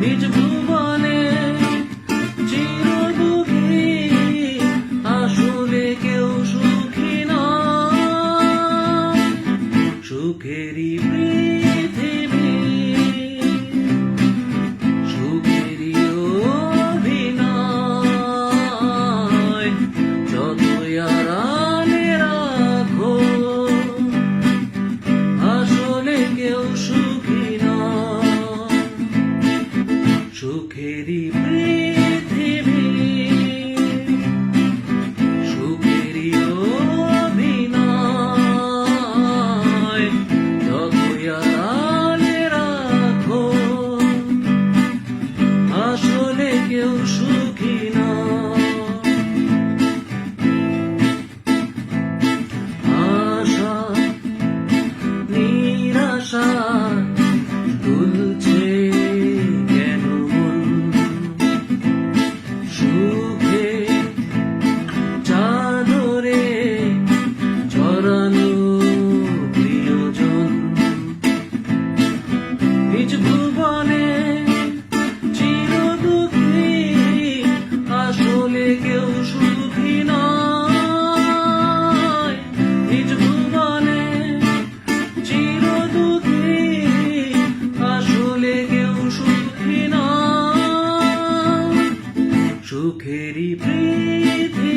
你知不 আসলে কেউ সুখী না। চোখেরই পৃথিবী